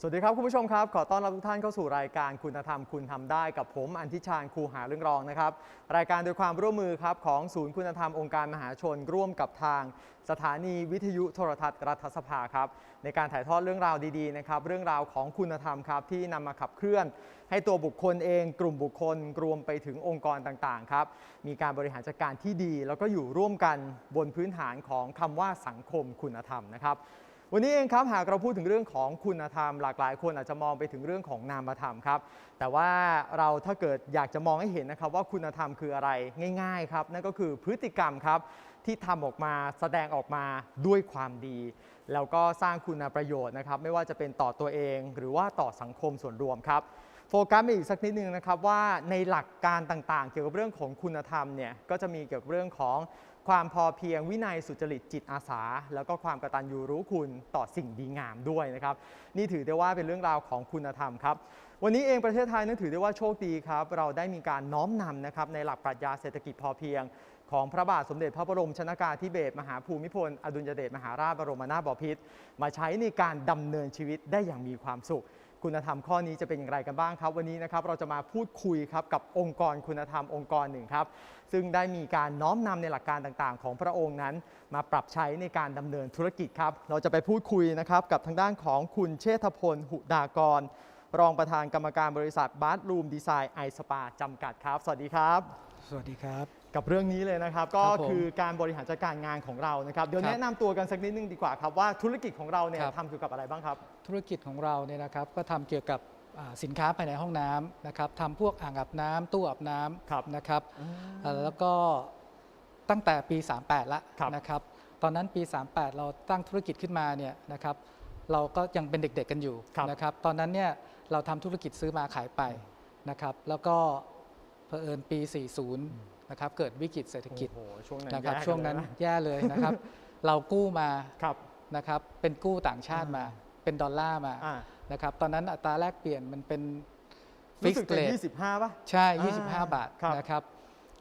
สวัสดีครับคุณผู้ชมครับ ขอต้อนรับทุกท่านเข้าสู่รายการคุณธรรมคุณทำได้กับผมอันทิชาญครูหาเรื่องรองนะครับ รายการโดยความร่วมมือครับของศูนย์คุณธรรมองค์การมหาชนร่วมกับทาง สถานีวิทยุโทรทัศน์รัฐสภาครับในการถ่ายทอดเรื่องราวดีๆนะครับเรื่องราวของคุณธรรมครับที่นำมาขับเคลื่อน ให้ตัวบุคคลเอง กลุ่มบุคคลรวมไปถึงองค์กรต่างๆครับมีการบริหารจัดการที่ดี แล้วก็อยู่ร่วมกันบนพื้นฐานของคำว่าสังคมคุณธรรมนะครับ วันนี้เองครับหากเราพูดถึงเรื่องของคุณธรรม หลากหลายคนอาจจะมองไปถึงเรื่องของนามธรรมครับ แต่ว่าเราถ้าเกิดอยากจะมองให้เห็นนะครับว่าคุณธรรมคืออะไรง่าย ๆ ครับ นั่นก็คือพฤติกรรมครับที่ทำออกมาแสดงออกมาด้วยความดี แล้วก็สร้างคุณประโยชน์นะครับ ไม่ว่าจะเป็นต่อตัวเอง หรือว่าต่อสังคมส่วนรวมครับ โฟกัสไปอีกสักนิดนึงนะครับว่าในหลักการต่างๆ เกี่ยวกับเรื่องของคุณธรรมเนี่ยก็จะมีเกี่ยวกับเรื่องของความพอเพียงวินัยสุจริตจิตอาสา แล้วก็ความกตัญญูรู้คุณต่อสิ่งดีงามด้วยนะครับนี่ถือได้ว่าเป็นเรื่องราวของคุณธรรมครับวันนี้เองประเทศไทยนั้นถือได้ว่าโชคดีครับเราได้มีการน้อมนำนะครับในหลักปรัชญาเศรษฐกิจพอเพียง ของพระบาทสมเด็จพระบรมชนากาธิเบศรมหาภูมิพล อดุลยเดชมหาราชบรมนาถบพิตรมาใช้ในการดำเนินชีวิตได้อย่างมีความสุข คุณธรรมข้อนี้จะเป็นอย่างไรกันบ้างครับ วันนี้นะครับเราจะมาพูดคุยครับกับองค์กรคุณธรรมองค์กรหนึ่งครับ ซึ่งได้มีการน้อมนำในหลักการต่างๆ ของพระองค์นั้น มาปรับใช้ในการดำเนินธุรกิจครับ เราจะไปพูดคุยนะครับกับทางด้านของคุณเชษฐพลหุดากร รองประธานกรรมการบริษัทบาร์รูมดีไซน์ไอสปาจำกัดครับ สวัสดีครับ สวัสดีครับ กับเรื่องนี้เลยนะครับ ก็ครับผมคือการบริหารจัดการงานของเรานะครับเดี๋ยวครับแนะนำตัวกันสักนิดนึงดีกว่าครับว่าธุรกิจของเราเนี่ยครับ ทำเกี่ยวกับอะไรบ้างครับ ธุรกิจของเราเนี่ยนะครับก็ทำเกี่ยวกับอ่าสินค้าภายในห้องน้ำนะครับทำพวกอ่างอาบน้ำตู้อาบน้ครับำนะครับอ่าแล้วก็ตั้งแต่ปี 38 ละครับ นะครับ ตอนนั้นปี 38 เราตั้งธุรกิจขึ้นมาเนี่ยนะครับเราก็ยังเป็นเด็กๆกันอยู่ครับนะครับตอนนั้นเนี่ยเราทำธุรกิจซื้อมาขายไปนะครับแล้วก็เผอิญปี 40 นะครับเกิดวิกฤตเศรษฐกิจโอ้โหช่วงนั้นนะครับแย่ช่วงนั้นเลยะแย่เลยนะครับ เรากู้มาครับนะครับเป็นกู้ต่างชาติมาอ่าเป็นดอลลาร์มาอ่านะครับตอนนั้นอัตราแลกเปลี่ยนมันเป็นฟิรู้กสึกซ์จะเรท25ป่ะ ใช่อ่า25บาทครับนะครับ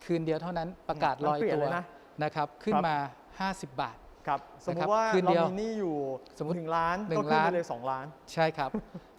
คืนเดียวเท่านั้นประกาศมันลอยเปลี่ยนตัวเลยนะนะครับขึ้นครับ มา 50 บาท ครับ สมมนะครับติว่าคืนเราเดียวมีหนี้อยู่สมมุติหนึ่งล้านหนึ่ก็งขึ้นล้าน ไปเลย2ล้าน ใช่ครับ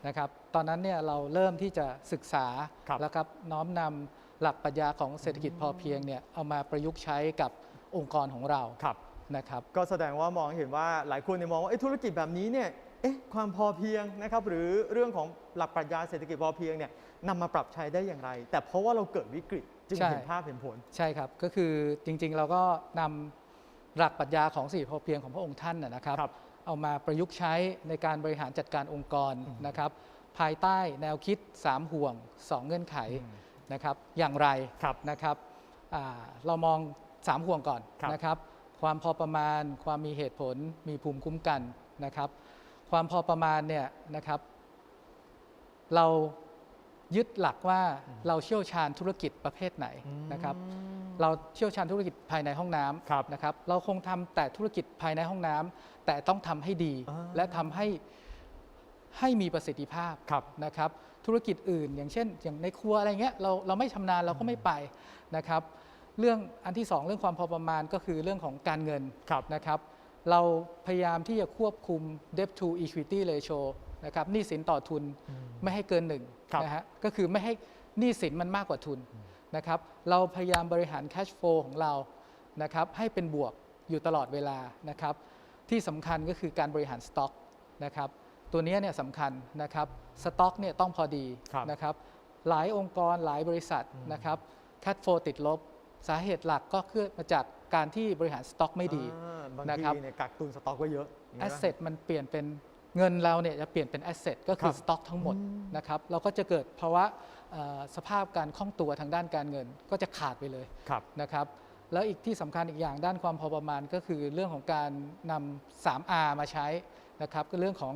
นะครับ ตอนนั้นเนี่ยเราเริ่มที่จะศึกษาครับแล้วครับน้อมนำ หลักปรัชญาของเศรษฐกิจพอเพียงเนี่ยเอามาประยุกต์ใช้กับองค์กรของเราครับนะครับ ก็แสดงว่ามองเห็นว่าหลายคนเนี่ยมองว่าเอ๊ะธุรกิจแบบนี้เนี่ยเอ๊ะความพอเพียงนะครับหรือเรื่องของหลักปรัชญาเศรษฐกิจพอเพียงเนี่ยนำมาปรับใช้ได้อย่างไร แต่เพราะว่าเราเกิดวิกฤตจึงใช่เห็นภาพเห็นผล ใช่ครับ ก็คือจริงๆ เราก็นำหลักปรัชญาของสี่พอเพียงของพระองค์ท่านนะนะครับครับเอามาประยุกต์ใช้ในการบริหารจัดการองค์กรนะครับ ภายใต้แนวคิด 3 ห่วง 2 เงื่อนไข นะครับอย่างไรครับนะครับอ่าเรามอง 3 ห่วงก่อนครับนะครับความพอประมาณความมีเหตุผลมีภูมิคุ้มกันนะครับ ความพอประมาณเนี่ยนะครับ เรายึดหลักว่าเราเชี่ยวชาญธุรกิจประเภทไหนนะครับ เราเชี่ยวชาญธุรกิจภายในห้องน้ครับำนะครับ เราคงทำแต่ธุรกิจภายในห้องน้ำแต่ต้องทำให้ดีอ่าและทำให้ให้มีประสิทธิภาพครับนะครับ ธุรกิจอื่น อย่างเช่น อย่างในครัวอะไรเงี้ยเราเราไม่ชำนาญเราก็ไม่ไปนะครับ เรื่องอันที่สองเรื่องความพอประมาณก็คือเรื่องของการเงินครับนะครับ เราพยายามที่จะควบคุม debt to equity ratio นะครับหนี้สินต่อทุนไม่ให้เกินหนึ่งครับนะฮะก็คือไม่ให้หนี้สินมันมากกว่าทุนนะครับ เราพยายามบริหาร cash flow ของเรานะครับให้เป็นบวกอยู่ตลอดเวลานะครับ ที่สำคัญก็คือการบริหารสต็อกนะครับ ตัวเนี้ยเนี่ยสำคัญนะครับสต็อกเนี่ยต้องพอดีครับนะครับหลายองค์กรหลายบริษัทนะครับแคทโฟติดลบ สาเหตุหลักก็คือมาจากการที่บริหารสต็อกไม่ดีอ่าบางนะครับทีเนี่ยกักตุนสต็อกไว้เยอะแอสเซทมันเปลี่ยนเป็นเงินเราเนี่ยจะเปลี่ยนเป็นแอสเซทก็คือครับสต็อกทั้งหมดนะครับเราก็จะเกิดภาวะเอ่อสภาพการคล่องตัวทางด้านการเงินก็จะขาดไปเลยครับนะครับแล้วอีกที่สำคัญอีกอย่างด้านความพอประมาณก็คือเรื่องของการนำ 3R มาใช้นะครับก็เรื่องของ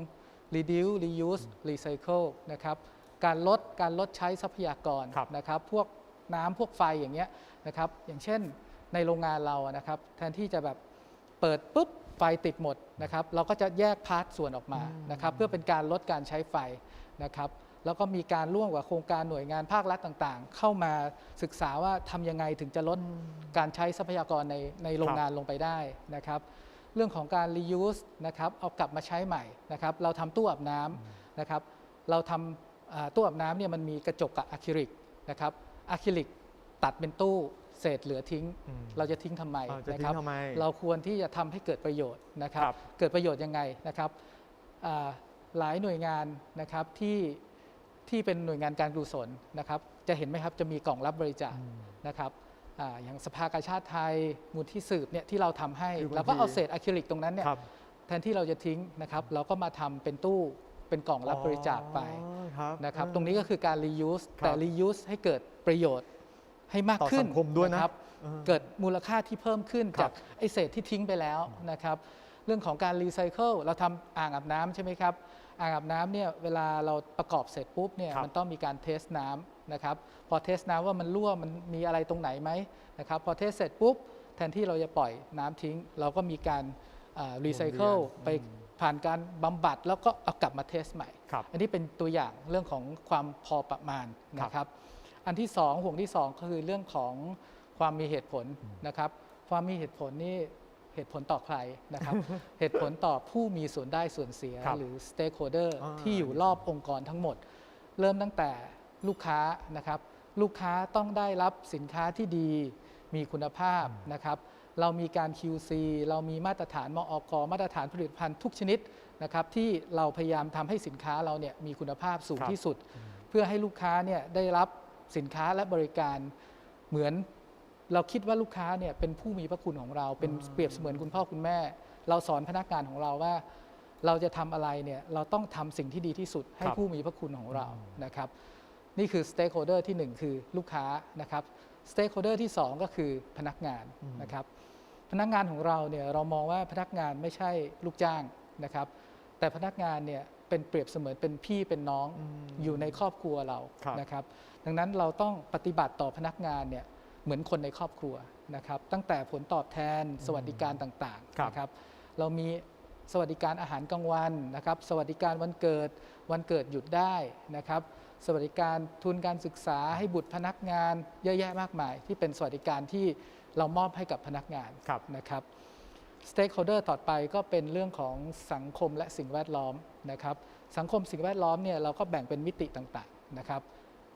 reduce reuse recycle นะครับการลดการลดใช้ทรัพยากรครับ นะครับพวกน้ำพวกไฟอย่างเงี้ยนะครับอย่างเช่นในโรงงานเราอะนะครับแทนที่จะแบบเปิดปุ๊บไฟติดหมดนะครับเราก็จะแยกพาร์ทส่วนออกมานะครับเพื่อเป็นการลดการใช้ไฟนะครับแล้วก็มีการร่วมกับโครงการหน่วยงานภาครัฐต่างๆ เข้ามาศึกษาว่าทำยังไงถึงจะลดการใช้ทรัพยากรในในโรงงานลงไปได้นะครับเรื่องของการ reuse นะครับเอากลับมาใช้ใหม่นะครับเราทำตู้อาบน้ำนะครับเราทำอ่าตู้อาบน้ำเนี่ยมันมีกระจกกับอะคริลิกนะครับอะคริลิกตัดเป็นตู้เศษเหลือทิ้งอืมเราจะทิ้งทำไมอ่าจะนะทิ้ครับงทำไมเราควรที่จะทำให้เกิดประโยชน์นะครับครับ เกิดประโยชน์ยังไงนะครับอ่าหลายหน่วยงานนะครับที่ที่เป็นหน่วยงานการกุศลนะครับ จะเห็นไหมครับจะมีกล่องรับบริจาคนะครับ อาอย่างสภากาชาติไทยมูลที่สืบเนี่ยที่เราทำให้คือบางเราก็เอาทีเศษอะคริลิกตรงนั้นเนี่ยครับแทนที่เราจะทิ้งนะครับ เราก็มาทำเป็นตู้เป็นกล่องรับบริจาคไปอ๋อครับนะครับเออตรงนี้ก็คือการ reuse ครับแต่ reuse ให้เกิดประโยชน์ให้มากต่อขึ้นสังคมด้วยนะครับเออเกิดมูลค่าที่เพิ่มขึ้นครัจาบกไอเศษที่ทิ้งไปแล้วนะครับ เรื่องของการรีไซเคิลเราทำอ่างอาบน้ำใช่ไหมครับ อ่างอาบน้ำเนี่ยเวลาเราประกอบเสร็จปุ๊บเนี่ยครับมันต้องมีการเทสน้ำ นะครับพอเทสน้ำว่ามันรั่วมันมีอะไรตรงไหนไหมนะครับพอเทสเสร็จปุ๊บแทนที่เราจะปล่อยน้ำทิ้ง เราก็มีการรีไซเคิลหมุนเวียนไปผ่านการบำบัดแล้วก็เอากลับมาเทสใหม่ครับอันนี้เป็นตัวอย่างเรื่องของความพอประมาณครับนะครับ อันที่สองห่วงที่สองก็คือเรื่องของความมีเหตุผลนะครับ ความมีเหตุผลนี่เหตุผลต่อใครนะครับ เหตุผลต่อผู้มีส่วนได้ส่วนเสียครับหรือ stakeholder อ่าที่อยู่รอบองค์กรทั้งหมด เริ่มตั้งแต่ ลูกค้านะครับ ลูกค้าต้องได้รับสินค้าที่ดีมีคุณภาพนะครับ เรามีการ QC เรามีมาตรฐานมอกมาตรฐานผลิตภัณฑ์ทุกชนิดนะครับ ที่เราพยายามทำให้สินค้าเราเนี่ยมีคุณภาพสูงครับที่สุด เพื่อให้ลูกค้าเนี่ยได้รับสินค้าและบริการเหมือนเราคิดว่าลูกค้าเนี่ยเป็นผู้มีพระคุณของเราเป็นเปรียบเสมือนคุณพ่อคุณแม่ เราสอนพนักงานของเราว่า เราจะทำอะไรเนี่ยเราต้องทำสิ่งที่ดีที่สุดให้ครับผู้มีพระคุณของเรานะครับ นี่คือ stakeholder ที่หนึ่งคือลูกค้านะครับ stakeholder ที่สองก็คือพนักงานนะครับพนักงานของเราเนี่ยเรามองว่าพนักงานไม่ใช่ลูกจ้างนะครับ แต่พนักงานเนี่ยเป็นเปรียบเสมือนเป็นพี่เป็นน้องอยู่ในครอบครัวเราครับนะครับ ดังนั้นเราต้องปฏิบัติต่อพนักงานเนี่ยเหมือนคนในครอบครัวนะครับ ตั้งแต่ผลตอบแทนสวัสดิการต่างครับๆนะครับ เรามีสวัสดิการอาหารกลางวันนะครับ สวัสดิการวันเกิดวันเกิดหยุดได้นะครับ สวัสดิการทุนการศึกษาให้บุตรพนักงานเยอะแยะมากมาย ที่เป็นสวัสดิการที่เรามอบให้กับพนักงานครับนะครับ stakeholder ต่อไปก็เป็นเรื่องของสังคมและสิ่งแวดล้อมนะครับสังคมสิ่งแวดล้อมเนี่ยเราก็แบ่งเป็นมิติต่างๆนะครับ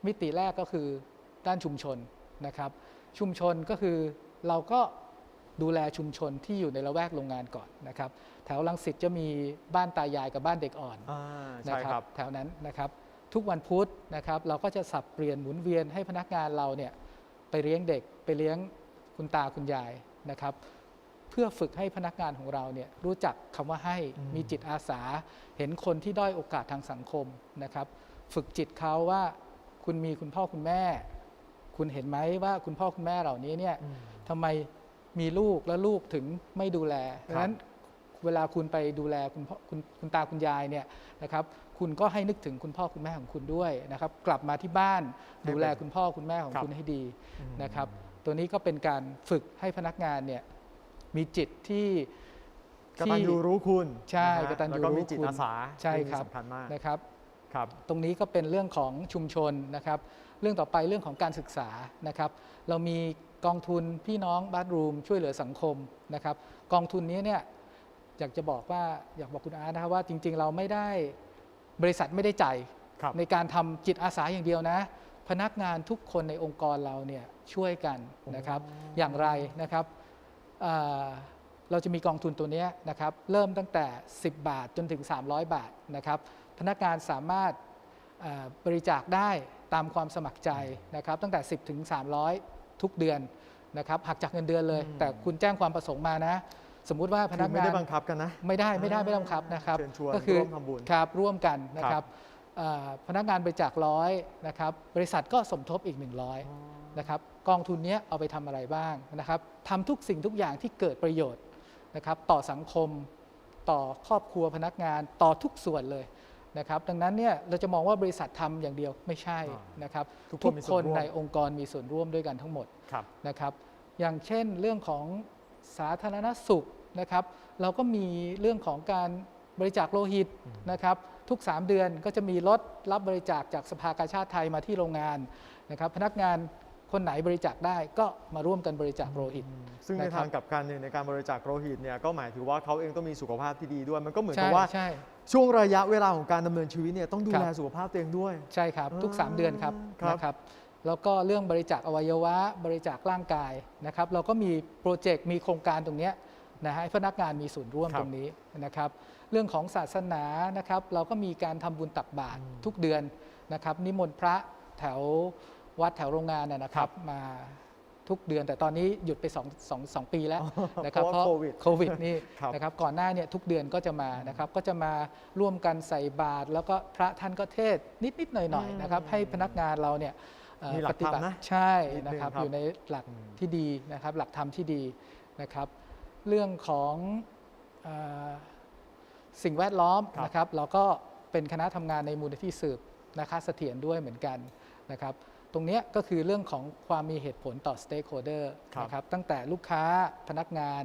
มิติแรกก็คือด้านชุมชนนะครับชุมชนก็คือเราก็ดูแลชุมชนที่อยู่ในละแวกโรงงานก่อนนะครับ แถวลังสิตจะมีบ้านตายายกับบ้านเด็กอ่อนอ่านะใช่ครับแถวนั้นนะครับ ทุกวันพุธนะครับ เราก็จะสับเปลี่ยนหมุนเวียนให้พนักงานเราเนี่ยไปเลี้ยงเด็กไปเลี้ยงคุณตาคุณยายนะครับ เพื่อฝึกให้พนักงานของเราเนี่ยรู้จักคำว่าให้มีจิตอาสา เห็นคนที่ด้อยโอกาสทางสังคมนะครับ ฝึกจิตเขาว่าคุณมีคุณพ่อคุณแม่ คุณเห็นไหมว่าคุณพ่อคุณแม่เหล่านี้เนี่ยทำไมมีลูกแล้วลูกถึงไม่ดูแลดังนั้นเวลาคุณไปดูแลคุณพ่อคุณคุณตาคุณยายเนี่ยนะครับ คุณก็ให้นึกถึงคุณพ่อคุณแม่ของคุณด้วยนะครับ กลับมาที่บ้านดูแลคุณพ่อคุณแม่ของครับคุณให้ดีนะครับ ตัวนี้ก็เป็นการฝึกให้พนักงานเนี่ยมีจิตที่กตัญญูรู้คุณใช่นะฮะกตัญญูแล้วก็มีรู้จิตคุณอาสาใช่เองนี้ครับสำคัญมากนะครับครับ ตรงนี้ก็เป็นเรื่องของชุมชนนะครับ เรื่องต่อไปเรื่องของการศึกษานะครับ เรามีกองทุนพี่น้องบาร์รูมช่วยเหลือสังคมนะครับ กองทุนนี้เนี่ยอยากจะบอกว่าอยากบอกคุณอาร์ตนะครับว่าจริง ๆ เราไม่ได้ บริษัทไม่ได้จ่ายครับในการทำจิตอาสาอย่างเดียวนะ พนักงานทุกคนในองค์กรเราเนี่ยช่วยกันนะครับ อย่างไรนะครับอ่าเราจะมีกองทุนตัวเนี้ยนะครับเริ่มตั้งแต่ 10 บาทจนถึง 300 บาทนะครับ พนักงานสามารถเอ่อบริจาคได้ตามความสมัครใจนะครับ ตั้งแต่ 10 ถึง 300 ทุกเดือนนะครับหักจากเงินเดือนเลยอืมแต่คุณแจ้งความประสงค์มานะ สมมุติว่าพคืนัอกไม่งานได้บังคับกันนะไม่ได้ไม่ได้ไม่ต้องครับนะครับเชิญชวนก็คือร่วมทำบุญครับร่วมกันนะคครัรับบเอ่อพนักงานบริจาคร้อยนะครับบริษัทก็สมทบอีก 100นะครับกองทุนเนี้ยเอาไปทำอะไรบ้างนะครับทำทุกสิ่งทุกอย่างที่เกิดประโยชน์นะครับต่อสังคมต่อครอบครัวพนักงานต่อทุกส่วนเลยนะครับดังนั้นเนี่ยเราจะมองว่าบริษัททำอย่างเดียวไม่ใช่อ่านนะครับทุกคนทุกมีคส่วนนร่วมในองค์กรมีส่วนร่วมด้วยกันทั้งหมดครับนะครับอย่างเช่นเรื่องของ สาธารณสุขนะครับ เราก็มีเรื่องของการบริจาคโลหิตนะครับ ทุก 3 เดือนก็จะมีรถรับบริจาคจากสภากาชาติไทยมาที่โรงงานนะครับ พนักงานคนไหนบริจาคได้ก็มาร่วมกันบริจาคโลหิต ซึ่งในนะครับทางกลับกันเนี่ยในการบริจาคโลหิตเนี่ยก็หมายถึงว่าเขาเองต้องมีสุขภาพที่ดีด้วย มันก็เหมือนใช่กับว่าใช่ช่วงระยะเวลาของการดำเนินชีวิตเนี่ยต้องดูครับแลสุขภาพตัวเองด้วย ใช่ครับ ทุกอ่า3เดือนครับครับนะครับ แล้วก็เรื่องบริจาคอวัยวะ บริจาคร่างกายนะครับ เราก็มีโปรเจกต์มีโครงการตรงเนี้ยนะฮะให้พนักงานมีส่วนร่วมครับตรงนี้นะครับ เรื่องของศาสนานะครับ เราก็มีการทำบุญตักบาตรทุกเดือนนะครับ นิมนต์พระแถววัดแถวโรงงานนะนะครับมาทุกเดือนแต่ตอนนี้หยุดไป2องสองสองปีแล้วนะครับเพราะว่าโควิดโควิดนี่ครับนะครับก่อนหน้าเนี่ยทุกเดือนก็จะมานะครับก็จะมาร่วมกันใส่บาตรแล้วก็พระท่านก็เทศนิดนิดๆหน่อยหน่อย ๆ นะครับ ให้พนักงานเราเนี่ยเอ่อ มีหลักปฏิบัติธรรมนะใช่นิดนึงนะครับครับอยู่ในหลักอืมที่ดีนะครับ หลักธรรมที่ดีนะครับ เรื่องของเออสิ่งแวดล้อมครับนะครับ เราก็เป็นคณะทำงานในมูลนิธิสืบนะคะเสถียรด้วยเหมือนกันนะครับ ตรงเนี้ยก็คือเรื่องของความมีเหตุผลต่อ stakeholder ครับนะครับตั้งแต่ลูกค้าพนักงาน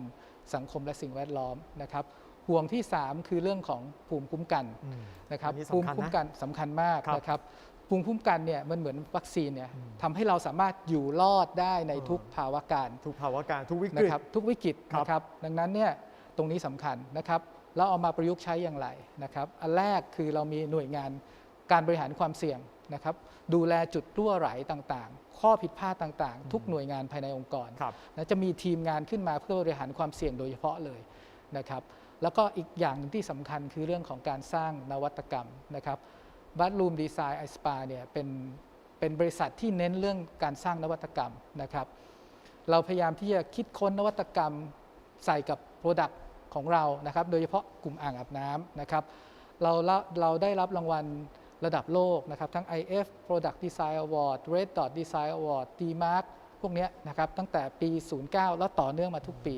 สังคมและสิ่งแวดล้อมนะครับห่วงที่ 3 คือเรื่องของภูมิคุ้มกันอืมนะครับอันนี้ภูสำมิคัญคุ้มนะกันสำคัญมากครับนะครับ ภูมิคุ้มกันเนี่ยมันเหมือนวัคซีนเนี่ยอืมทำให้เราสามารถอยู่รอดได้ในเออทุกภาวะการทุกภาวะการทุกวิกนะฤตครับทุกวิกฤตครับนะครับดังนั้นเนี่ยตรงนี้สำคัญนะครับแล้วเอามาประยุกต์ใช้อย่างไรนะครับ อันแรกคือเรามีหน่วยงานการบริหารความเสี่ยงนะครับ ดูแลจุดรั่วไหลต่างๆ ข้อผิดพลาดต่างๆ ทุกหน่วยงานภายในองค์กรครับนะจะมีทีมงานขึ้นมาเพื่อบริหารความเสี่ยงโดยเฉพาะเลยนะครับ แล้วก็อีกอย่างหนึ่งที่สำคัญคือเรื่องของการสร้างนวัตกรรมนะครับ บัตลูมดีไซน์ไอสปาเนี่ยเป็นเป็นบริษัทที่เน้นเรื่องการสร้างนวัตกรรมนะครับ เราพยายามที่จะคิดค้นนวัตกรรมใส่กับโปรดักต์ของเรานะครับ โดยเฉพาะกลุ่มอ่างอาบน้ำนะครับ เราเราได้รับรางวัลระดับโลกนะครับ ทั้ง IF Product Design Award Red Dot Design Award D-Mark พวกเนี้ยนะครับ ตั้งแต่ปี 09 แล้วต่อเนื่องมาทุกปี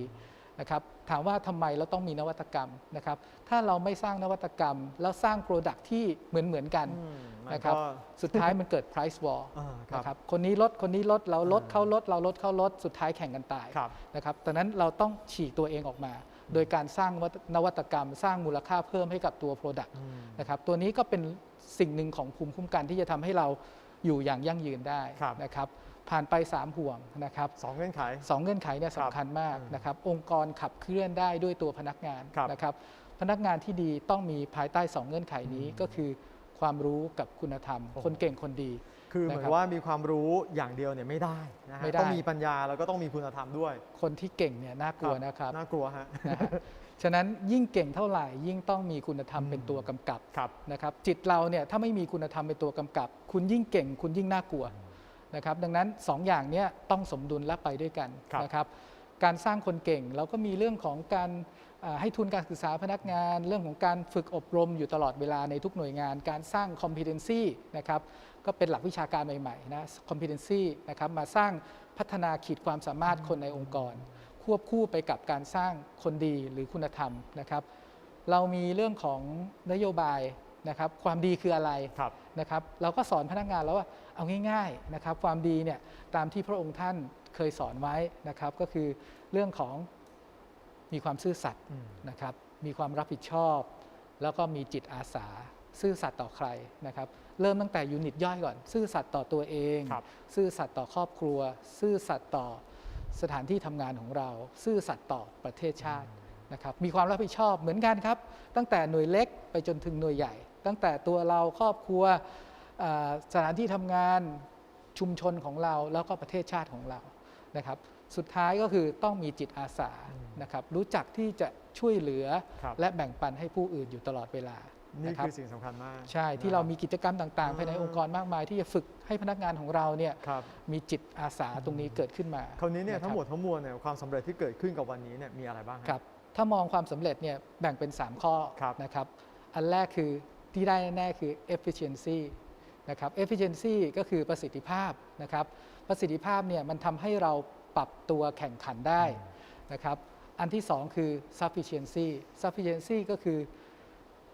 นะครับ ถามว่าทำไมเราต้องมีนวัตกรรมนะครับ ถ้าเราไม่สร้างนวัตกรรม แล้วสร้าง Product ที่เหมือนเหมือนๆกันอืมมันนะครับก็สุดท้ายมันเกิด price war อ่าครับนะครับ คนนี้ลด คนนี้ลด เราลดอ่าเขาลด เราลดเขาลด สุดท้ายแข่งกันตายครับนะครับดังนั้นเราต้องฉีกตัวเองออกมา โดยการสร้างนวัตกรรม สร้างมูลค่าเพิ่มให้กับตัว Product อืมนะครับ ตัวนี้ก็เป็นสิ่งหนึ่งของภูมิคุ้มกันที่จะทำให้เรา อยู่อย่างยั่งยืนได้ครับนะครับผ่านไป 3 ห่วงนะครับสองเงื่อนไขสองเงื่อนไขเนี่ยครับสำคัญมากอืมนะครับองค์กรขับเคลื่อนได้ด้วยตัวพนักงานครับนะครับพนักงานที่ดีต้องมีภายใต้ 2 เงื่อนไขนี้ก็คือความรู้กับคุณธรรมโอ้โหคนเก่งคนดี คือเหมือนะครันบว่ามีความรู้อย่างเดียวเนี่ยไม่ได้นะฮะไม่ได้ต้องมีปัญญาแล้วก็ต้องมีคุณธรรมด้วย คนที่เก่งเนี่ยน่ากลัวนะครับ น่ากลัวฮะนะฮะ ฉะนั้นยิ่งเก่งเท่าไหร่ ยิ่งต้องมีคุณธรรมอืมเป็นตัวกำกับครับนะครับจิตเราเนี่ยถ้าไม่มีคุณธรรมเป็นตัวกำกับ คุณยิ่งเก่ง คุณยิ่งน่ากลัวนะครับดังนั้นสองอย่างเนี้ต้องสมดุลและไปด้วยกันครับนะครับการสร้างคนเก่งเราก็มีเรื่องของการอ่าให้ทุนการศึกษาพนักงาน เรื่องของการฝึกอบรมอยู่ตลอดเวลาในทุกหน่วยงาน การสร้าง competency นะครับก็เป็นหลักวิชาการใหม่ๆนะ competency นะครับมาสร้างพัฒนาขีดความสามารถคนในองค์กร ควบคู่ไปกับการสร้างคนดีหรือคุณธรรมนะครับ เรามีเรื่องของนโยบายนะครับความดีคืออะไรครับนะครับเราก็สอนพนักงานแล้วว่าเอาง่ายๆนะครับความดีเนี่ยตามที่พระองค์ท่านเคยสอนไว้นะครับก็คือเรื่องของมีความซื่อสัตย์อืมนะครับมีความรับผิดชอบ แล้วก็มีจิตอาสา ซื่อสัตย์ต่อใครนะครับเริ่มตั้งแต่ยูนิตย่อยก่อน ซื่อสัตย์ต่อตัวเองครับซื่อสัตย์ต่อครอบครัว ซื่อสัตย์ต่อ สถานที่ทำงานของเรา ซื่อสัตย์ต่อประเทศชาตินะครับมีความรับผิดชอบเหมือนกันครับ ตั้งแต่หน่วยเล็กไปจนถึงหน่วยใหญ่ ตั้งแต่ตัวเราครอบครัวเอ่อสถานที่ทำงานชุมชนของเราแล้วก็ประเทศชาติของเรานะครับ สุดท้ายก็คือต้องมีจิตอาสาอืมนะครับ รู้จักที่จะช่วยเหลือครับและแบ่งปันให้ผู้อื่นอยู่ตลอดเวลา นี่นะครับคือสิ่งสำคัญมาก ใช่ที่นะคเราบมีกิจกรรมต่างๆภายในอ่าองค์กรมากมาย ที่จะฝึกให้พนักงานของเราเนี่ยครับมีจิตอาสาตรงนี้เกิดขึ้นมาคราวนี้เนี่ยะทั้งหมดทั้งมวลเนี่ยความสำเร็จที่เกิดขึ้นกับวันนี้เนี่ยมีอะไรบ้างฮะครับถ้ามองความสำเร็จเนี่ยแบ่งเป็น 3 ข้อครับนะครับอันแรกคือที่ได้แน่ๆคือ efficiency นะครับ efficiency ก็คือประสิทธิภาพนะครับประสิทธิภาพเนี่ยมันทำให้เราปรับตัวแข่งขันได้นะครับอันที่ 2 คือ sufficiency sufficiency ก็คือ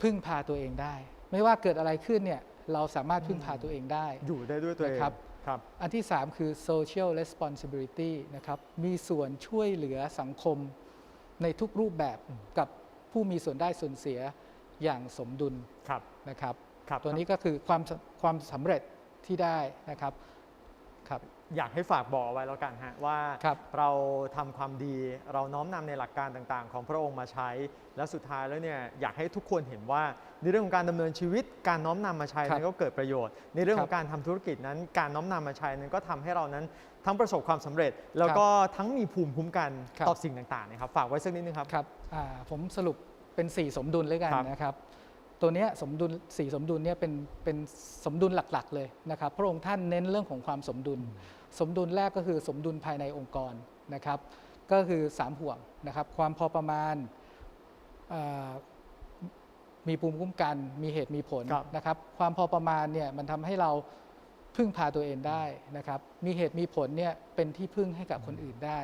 พึ่งพาตัวเองได้ ไม่ว่าเกิดอะไรขึ้นเนี่ยเราสามารถพึ่งพาตัวเองได้อยู่ได้ด้วยตัวเองนะครับครับ อันที่ 3 คือ social responsibility นะครับมีส่วนช่วยเหลือสังคมในทุกรูปแบบกับผู้มีส่วนได้ส่วนเสียอย่างสมดุลครับนะครับครับตัวนี้ก็คือความสความสำเร็จที่ได้นะครับครับ อยากให้ฝากบอกเอาไว้แล้วกันฮะว่าครับเราทำความดีเราน้อมนำในหลักการต่างๆ ของพระองค์มาใช้ และสุดท้ายแล้วเนี่ยอยากให้ทุกคนเห็นว่า ในเรื่องของการดำเนินชีวิตการน้อมนำมาใช้ครับนั้นก็เกิดประโยชน์ ในเรื่องขอครังบการทำธุรกิจนั้น การน้อมนำมาใช้นั้นก็ทำให้เรานั้นทั้งประสบความสำเร็จ แล้วก็ทั้งมีภูมิคุ้มกันครับ ต่อสิ่งต่างๆนะครับฝากไว้สักนิดนึงครับ ครับอ่าผมสรุปเป็น 4 สมดุลเลยกันครับนะครับ ตัวเนี้ยสมดุล4สมดุลเนี่ยเป็นเป็นสมดุลหลักๆเลยนะครับ พระองค์ท่านเน้นเรื่องของความสมดุล สมดุลแรกก็คือสมดุลภายในองค์กรนะครับ ก็คือ 3 ห่วงนะครับ ความพอประมาณอ่ามีภูมิคุ้มกันมีเหตุมีผลครับนะครับ ความพอประมาณเนี่ยมันทำให้เราพึ่งพาตัวเองได้นะครับ มีเหตุมีผลเนี่ยเป็นที่พึ่งให้กับคนอื่นได้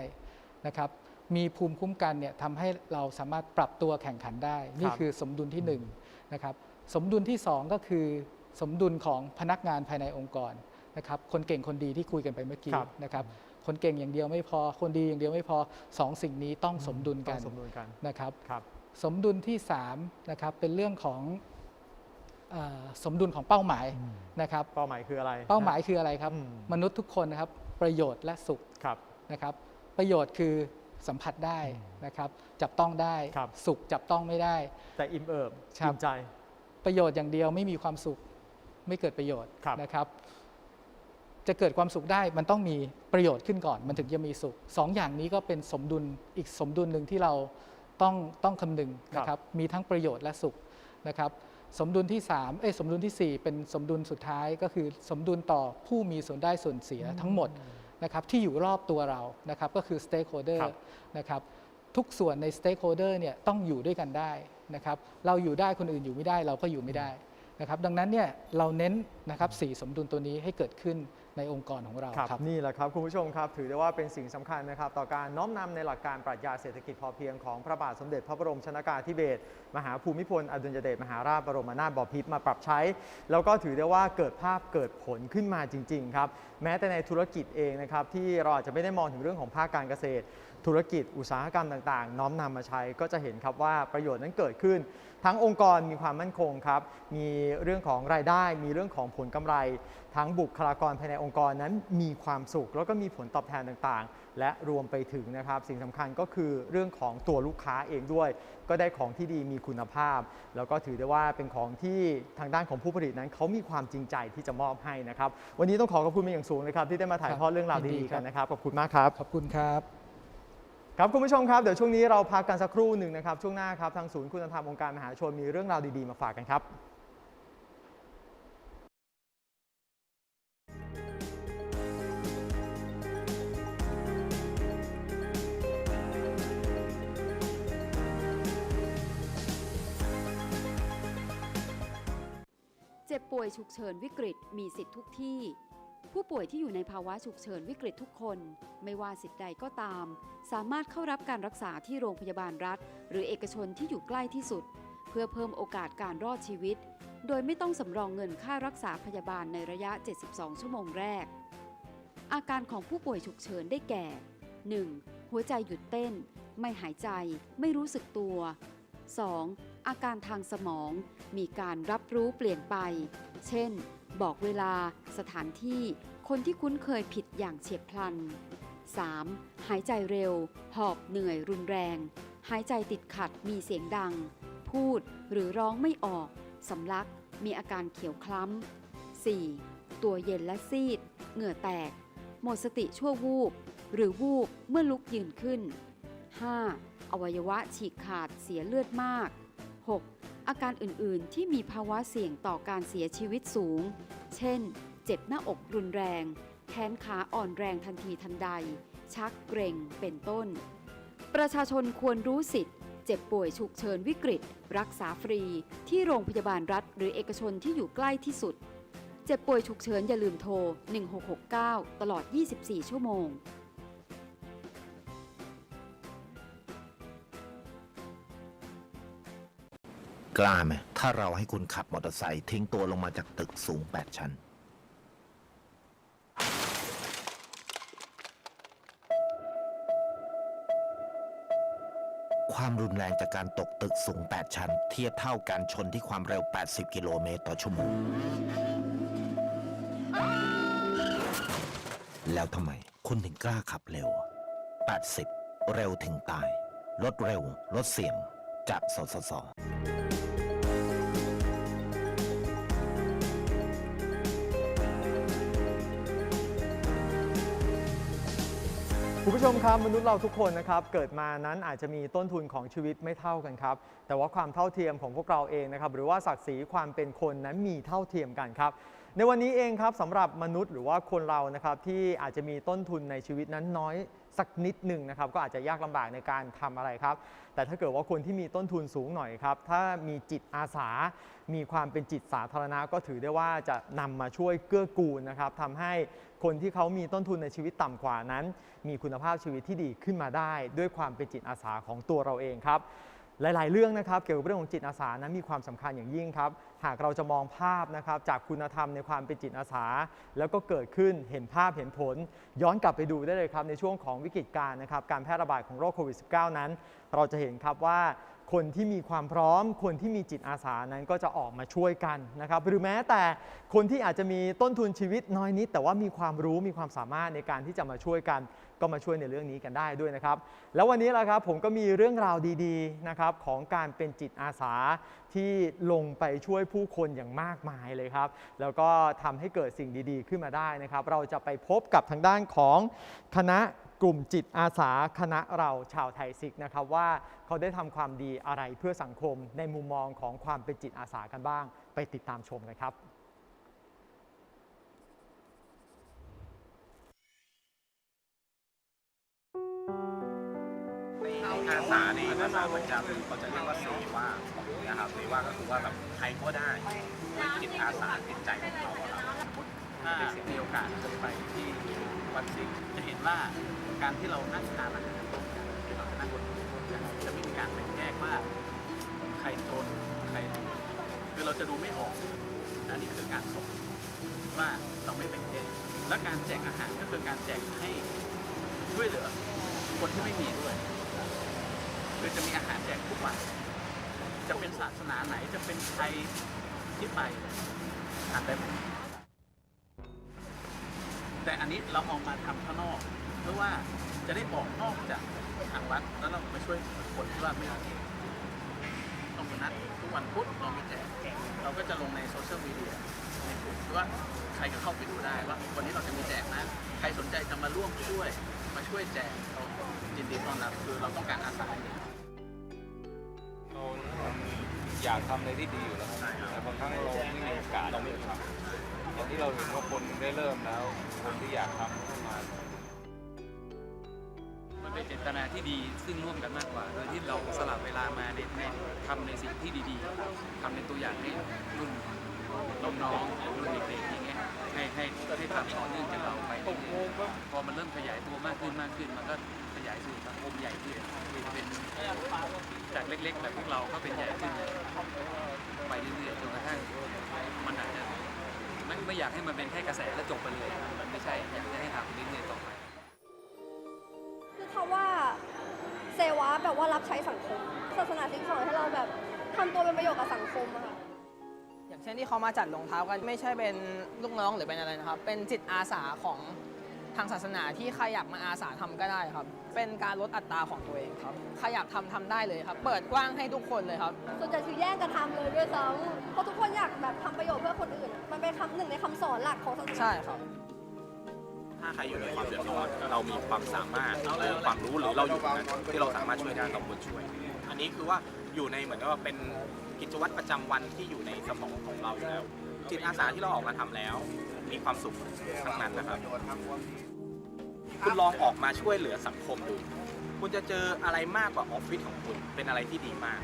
นะครับ มีภูมิคุ้มกันเนี่ยทำให้เราสามารถปรับตัวแข่งขันได้ นี่คือสมดุลที่หนึ่งนะครับ สมดุลที่สองก็คือ สมดุลของพนักงานภายในองค์กร นะครับคนเก่งคนดีที่คุยกันไปเมื่อกี้ครับนะครับคนเก่งอย่างเดียวไม่พอ คนดีอย่างเดียวไม่พอสองสิ่งนี้ต้องสมดุลต้กัอนงสมดุลกันนะครับครับสมดุลที่3นะครับเป็นเรื่องของเออสมดุลของเป้าหมายนะครับเป้าหมายคืออะไร เป้าหมายคืออะไรครับอืมมนุษย์ทุกคนนะครับประโยชน์และสุขครับนะครับประโยชน์คือสัมผัสได้นะครับจับต้องได้ครับสุขจับต้องไม่ได้ แต่อิ่มเอิบครับอิ่มใจ ประโยชน์อย่างเดียวไม่มีความสุขไม่เกิดประโยชน์ครับนะครับ จะเกิดความสุขได้มันต้องมีประโยชน์ขึ้นก่อน มันถึงจะมีสุขสองอย่างนี้ก็เป็นสมดุลอีกสมดุลหนึ่งที่เราต้องต้องคำนึงนะครับมีทั้งประโยชน์และสุขนะครับสมดุลที่3เอ้ยสมดุลทีสี่ 4 เป็นสมดุลสุดท้ายก็คือสมดุลต่อผู้มีส่วนได้ส่วนเสียทั้งหมดนะครับที่อยู่รอบตัวเรานะครับก็คือ stakeholder ครับนะครับทุกส่วนใน stakeholder เนี่ยต้องอยู่ด้วยกันได้นะครับเราอยู่ได้คนอื่นอยู่ไม่ได้เราก็อยู่ไม่ได้ นะครับดังนั้นเนี่ยเราเน้นนะครับสี่สมดุลตัวนี้ให้เกิดขึ้นในองค์กรของเราครับครับ นี่แหละครับ คุณผู้ชมครับ ถือได้ว่าเป็นสิ่งสำคัญนะครับ ต่อการน้อมนำในหลักการปรัชญาเศรษฐกิจพอเพียงของพระบาทสมเด็จพระบรมชนากาธิเบศรมหาภูมิพลอดุลยเดชมหาราชบรมนาถบพิตรมาปรับใช้ แล้วก็ถือได้ว่าเกิดภาพเกิดผลขึ้นมาจริง ๆ ครับ แม้แต่ในธุรกิจเองนะครับที่เราอาจจะไม่ได้มองถึงเรื่องของภาคการเกษตร ธุรกิจอุตสาหกรรมต่างๆ น้อมนำมาใช้ก็จะเห็นครับว่าประโยชน์นั้นเกิดขึ้น ทั้งองค์กรมีความมั่นคงครับมีเรื่องของรายได้ มีเรื่องของผลกำไร ทั้งบุคลากรภายในองค์กรนั้นมีความสุข แล้วก็มีผลตอบแทนต่างๆ และรวมไปถึงนะครับ สิ่งสำคัญก็คือเรื่องของตัวลูกค้าเองด้วย ก็ได้ของที่ดีมีคุณภาพ แล้วก็ถือได้ว่าเป็นของที่ทางด้านของผู้ผลิตนั้นเขามีความจริงใจที่จะมอบให้นะครับ วันนี้ต้องขอขอบคุณเป็นอย่างสูงนะครับที่ได้มาถ่ายทอดเรื่องราวดีๆกันนะครับขอบคุณมากครับขอบคุณครับ ครับคุณผู้ชมครับ เดี๋ยวช่วงนี้เราพักกันสักครู่หนึ่งนะครับ ช่วงหน้าครับ ทางศูนย์คุณธรรมองค์การมหาชนมีเรื่องราวดีๆ มาฝากกันครับเจ็บป่วยฉุกเฉินวิกฤตมีสิทธิ์ทุกที่ ผู้ป่วยที่อยู่ในภาวะฉุกเฉินวิกฤตทุกคน ไม่ว่าสิทธิ์ใดก็ตาม สามารถเข้ารับการรักษาที่โรงพยาบาลรัฐ หรือเอกชนที่อยู่ใกล้ที่สุด เพื่อเพิ่มโอกาสการรอดชีวิต โดยไม่ต้องสำรองเงินค่ารักษาพยาบาลในระยะ 72 ชั่วโมงแรก อาการของผู้ป่วยฉุกเฉินได้แก่ 1. หัวใจหยุดเต้น ไม่หายใจ ไม่รู้สึกตัว 2. อาการทางสมอง มีการรับรู้เปลี่ยนไป เช่น บอกเวลาสถานที่คนที่คุ้นเคยผิดอย่างเฉียบพลัน 3. หายใจเร็ว หอบเหนื่อยรุนแรง หายใจติดขัดมีเสียงดัง พูดหรือร้องไม่ออกสำลักมีอาการเขียวคล้ำ 4. ตัวเย็นและซีด เหงื่อแตก หมดสติชั่ววูบ หรือวูบเมื่อลุกยืนขึ้น 5. อวัยวะฉีกขาดเสียเลือดมาก 6. อาการอื่นๆ ที่มีภาวะเสี่ยงต่อการเสียชีวิตสูง เช่น เจ็บหน้าอกรุนแรง แขนขาอ่อนแรงทันทีทันใด ชักเกร็ง เป็นต้น ประชาชนควรรู้สิทธิ์ เจ็บป่วยฉุกเฉินวิกฤต รักษาฟรี ที่โรงพยาบาลรัฐ หรือเอกชนที่อยู่ใกล้ที่สุด เจ็บป่วยฉุกเฉินอย่าลืมโทร 1669 ตลอด 24 ชั่วโมง กล้าไหมถ้าเราให้คุณขับมอเตอร์ไซค์ทิ้งตัวลงมาจากตึกสูง 8 ชั้น ความรุนแรงจากการตกตึกสูง 8 ชั้น เทียบเท่าการชนที่ความเร็ว 80 กิโลเมตรต่อชั่วโมง แล้วทำไม คุณถึงกล้าขับเร็ว 80 เร็วถึงตายลดเร็วลดเสี่ยง จากสสสคุณผู้ชมครับมนุษย์เราทุกคนนะครับเกิดมานั้นอาจจะมีต้นทุนของชีวิตไม่เท่ากันครับ แต่ว่าความเท่าเทียมของพวกเราเองนะครับหรือว่าศักดิ์ศรีความเป็นคนนั้นมีเท่าเทียมกันครับ ในวันนี้เองครับสำหรับมนุษย์หรือว่าคนเรานะครับที่อาจจะมีต้นทุนในชีวิตนั้นน้อยสักนิดหนึ่งนะครับก็อาจจะยากลำบากในการทำอะไรครับ แต่ถ้าเกิดว่าคนที่มีต้นทุนสูงหน่อยครับ ถ้ามีจิตอาสา มีความเป็นจิตสาธารณะก็ถือได้ว่าจะนำมาช่วยเกื้อกูลนะครับทำให้คนที่เขามีต้นทุนในชีวิตต่ำกว่านั้น มีคุณภาพชีวิตที่ดีขึ้นมาได้ ด้วยความเป็นจิตอาสาของตัวเราเองครับ หลาย ๆ เรื่องนะครับเกี่ยวกับเรื่องของจิตอาสานั้นมีความสำคัญอย่างยิ่งครับ หากเราจะมองภาพนะครับจากคุณธรรมในความเป็นจิตอาสา แล้วก็เกิดขึ้นเห็นภาพเห็นผล ย้อนกลับไปดูได้เลยครับในช่วงของวิกฤตการณ์นะครับการแพร่ระบาดของโรคโควิด -19 นั้น เราจะเห็นครับว่า คนที่มีความพร้อม คนที่มีจิตอาสานั้นก็จะออกมาช่วยกันนะครับ หรือแม้แต่คนที่อาจจะมีต้นทุนชีวิตน้อยนิด แต่ว่ามีความรู้มีความสามารถในการที่จะมาช่วยกัน ก็มาช่วยในเรื่องนี้กันได้ด้วยนะครับ แล้ววันนี้ละครับผมก็มีเรื่องราวดีๆนะครับของการเป็นจิตอาสาที่ลงไปช่วยผู้คนอย่างมากมายเลยครับ แล้วก็ทำให้เกิดสิ่งดีๆ ขึ้นมาได้นะครับ เราจะไปพบกับทางด้านของคณะ กลุ่มจิตอาสาคณะเราชาวไทยซิกนะครับว่าเขาได้ทำความดีอะไรเพื่อสังคมในมุมมองของความเป็นจิตอาสากันบ้าง ไปติดตามชมกันครับอาสานี่ภาษาประจำเขาจะเรียกว่าเสว่านะครับเสว่าก็คือว่าแบบใครก็ได้ด้วยจิตอาสาจิตใจของเขาอะครับสมมติถ้ามีโอกาสจะไปที่ วัดสิงจะเห็นว่าการที่เรานั่งทานอาหารร่วมกันเราจะนั่งบนโต๊ะร่วมกันจะไม่มีการแบ่งแยกว่าใครจนใครรวยคือเราจะดูไม่ออกอันนี้คือการสอนว่าเราไม่แบ่งแยกและการแจกอาหารก็คือการแจกให้ช่วยเหลือคนที่ไม่มีด้วยคือจะมีอาหารแจกทุกวันจะเป็นศาสนาไหนจะเป็นใครที่ไปทานได้หมด แต่อันนี้เราเอามาทำข้างนอก เพื่อว่าจะได้ออกนอกจากทางวัดแล้วเรามาช่วยคนที่ว่าไม่มีต้องนัดทุกวันพุธเรามีแจกเราก็จะลงในโซเชียลมีเดียในกลุ่มว่าใครก็เข้าไปดูได้ว่าวันนี้เราจะมีแจกนะ ใครสนใจจะมาร่วมช่วยมาช่วยแจกเรายินดีต้อนรับคือเราต้องการอาสาอย่างนี้เราอยากทำอะไรที่ดีอยู่แล้วแต่บางครั้งเราไม่มีโอกาสเราไม่ทำ อย่างที่เราเห็นว่าคนได้เริ่มแล้ว คนที่อยากทำก็มา มันเป็นเจตนาที่ดีซึ่งร่วมกันมากกว่า โดยที่เราสลับเวลามาในในทำในสิ่งที่ดีๆทำในตัวอย่างให้รุ่นน้องๆรุ่นเด็กๆอย่างเงี้ยให้ให้ให้ทำต่อเนื่องจากเราไปเรื่อยๆพอมันเริ่มขยายตัวมากขึ้นมากขึ้น มันก็ขยายสู่สังคมใหญ่ขึ้นเป็นจากเล็กๆแบบพวกเราก็เป็นใหญ่ขึ้นไปเรื่อยๆจนกระทั่งมันอาจจะ ไม่ไม่อยากให้มันเป็นแค่กระแสแล้วจบไปเลย มันไม่ใช่อยากจะให้ทำเรื่อยๆต่อไป คือคำว่าเซวะแบบว่ารับใช้สังคม ศาสนาซิกสอนให้เราแบบทำตัวเป็นประโยชน์กับสังคมอะค่ะอย่างเช่นที่เขามาจัดรองเท้ากันไม่ใช่เป็นลูกน้องหรือเป็นอะไรนะครับ เป็นจิตอาสาของ ทางศาสนาที่ใครอยากมาอาสาทำก็ได้ครับ เป็นการลดอัตราของตัวเองครับใครอยากทำทำได้เลยครับ เปิดกว้างให้ทุกคนเลยครับส่วนใหญ่คือแย่งกันทำเลยด้วยซ้ำเพราะทุกคนอยากแบบทำประโยชน์เพื่อคนอื่น มันเป็นคำหนึ่งในคำสอนหลักของศาสนาใช่ครับคถ้าใครอยู่ในความเดือดร้อนเรามีความสามารถหรือความรู้หรือเราอยู่ตรงนั้นที่เราสามารถช่วยได้เราควรช่วย อันนี้คือว่าอยู่ในเหมือนกับว่าเป็นกิจวัตรประจำวันที่อยู่ในสมองของเราอยู่แล้วจิตอาสาที่เราออกมาทำแล้ว มีความสุขทั้งนั้นนะครับ คุณลองออกมาช่วยเหลือสังคมดู คุณจะเจออะไรมากกว่าออฟฟิศของคุณ เป็นอะไรที่ดีมาก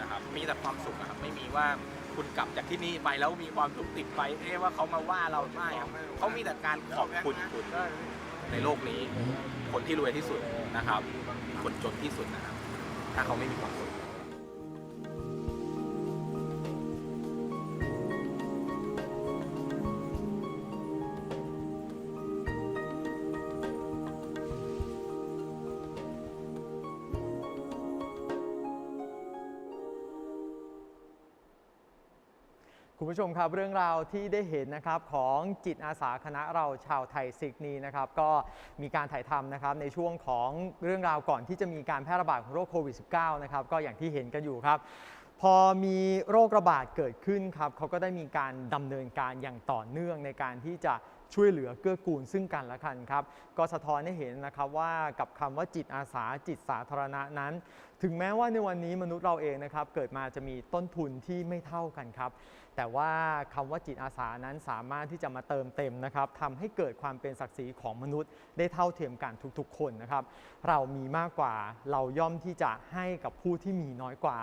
นะครับ มีแต่ความสุขนะครับ ไม่มีว่าคุณกลับจากที่นี่ไปแล้วมีความสุขติดไป เอ๊ะว่าเขามาว่าเราไม่ครับเขามีแต่การขอบคุณคุณในโลกนี้ คนที่รวยที่สุดนะครับ คนจนที่สุดนะครับ ถ้าเขาไม่มีความสุข ผู้ชมครับเรื่องราวที่ได้เห็นนะครับของจิตอาสาคณะเราชาวไทยซิกนี้นะครับก็มีการถ่ายทำนะครับในช่วงของเรื่องราวก่อนที่จะมีการแพร่ระบาดของโรคโควิด -19 นะครับก็อย่างที่เห็นกันอยู่ครับ พอมีโรคระบาดเกิดขึ้นครับเขาก็ได้มีการดำเนินการอย่างต่อเนื่องในการที่จะช่วยเหลือเกื้อกูลซึ่งกันและกันครับ ก็สะท้อนให้เห็นนะครับว่ากับคำว่าจิตอาสาจิตสาธารณะนั้น ถึงแม้ว่าในวันนี้มนุษย์เราเองนะครับเกิดมาจะมีต้นทุนที่ไม่เท่ากันครับ แต่ว่าคำว่าจิตอาสานั้นสามารถที่จะมาเติมเต็มนะครับทำให้เกิดความเป็นศักดิ์ศรีของมนุษย์ ได้เท่าเทียมกันทุกๆ คนนะครับ เรามีมากกว่าเราย่อมที่จะให้กับผู้ที่มีน้อยกว่า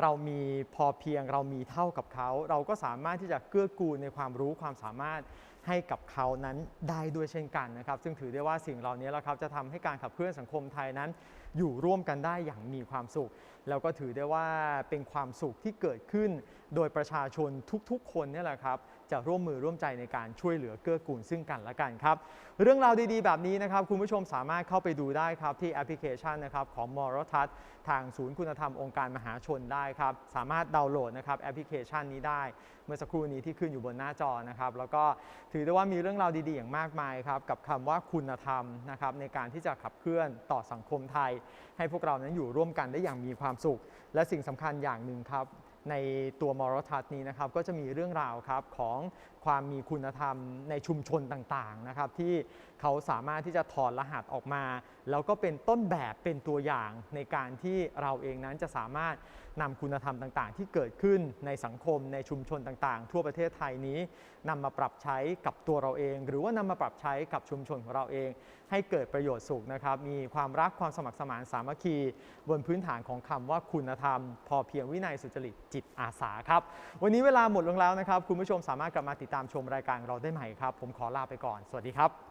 เรามีพอเพียงเรามีเท่ากับเขา เราก็สามารถที่จะเกื้อกูลในความรู้ความสามารถให้กับเขานั้นได้ด้วยเช่นกันนะครับ ซึ่งถือได้ว่าสิ่งเหล่านี้แหละครับจะทำให้การขับเคลื่อนสังคมไทยนั้น อยู่ร่วมกันได้อย่างมีความสุขแล้วก็ถือได้ว่าเป็นความสุขที่เกิดขึ้น โดยประชาชนทุกๆ คนนี่แหละครับจะร่วมมือร่วมใจในการช่วยเหลือเกื้อกูลซึ่งกันและกันครับ เรื่องราวดีๆ แบบนี้นะครับ คุณผู้ชมสามารถเข้าไปดูได้ครับ ที่แอปพลิเคชันนะครับของมรทัศน์ทางศูนย์คุณธรรมองค์การมหาชนได้ครับ สามารถดาวน์โหลดนะครับแอปพลิเคชันนี้ได้ เมื่อสักครู่นี้ที่ขึ้นอยู่บนหน้าจอนะครับแล้วก็ถือได้ว่ามีเรื่องราวดีๆ อย่างมากมายครับกับคำว่าคุณธรรมนะครับในการที่จะขับเคลื่อนต่อสังคมไทย ให้พวกเรานั้นอยู่ร่วมกันได้อย่างมีความสุข และสิ่งสำคัญอย่างหนึ่งครับ ในตัวมรทัศน์นี้นะครับก็จะมีเรื่องราวครับของความมีคุณธรรมในชุมชนต่างๆนะครับ ที่เขาสามารถที่จะถอดรหัสออกมา แล้วก็เป็นต้นแบบเป็นตัวอย่างในการที่เราเองนั้นจะสามารถ นำคุณธรรมต่างๆ ที่เกิดขึ้นในสังคมในชุมชนต่างๆ ทั่วประเทศไทยนี้นำมาปรับใช้กับตัวเราเอง หรือว่านำมาปรับใช้กับชุมชนของเราเอง ให้เกิดประโยชน์สุขนะครับ มีความรักความสมัครสมานสามัคคี บนพื้นฐานของคำว่าคุณธรรม พอเพียงวินัยสุจริตจิตอาสาครับ วันนี้เวลาหมดลงแล้วนะครับ คุณผู้ชมสามารถกลับมาติดตามชมรายการเราได้ใหม่ครับ ผมขอลาไปก่อน สวัสดีครับ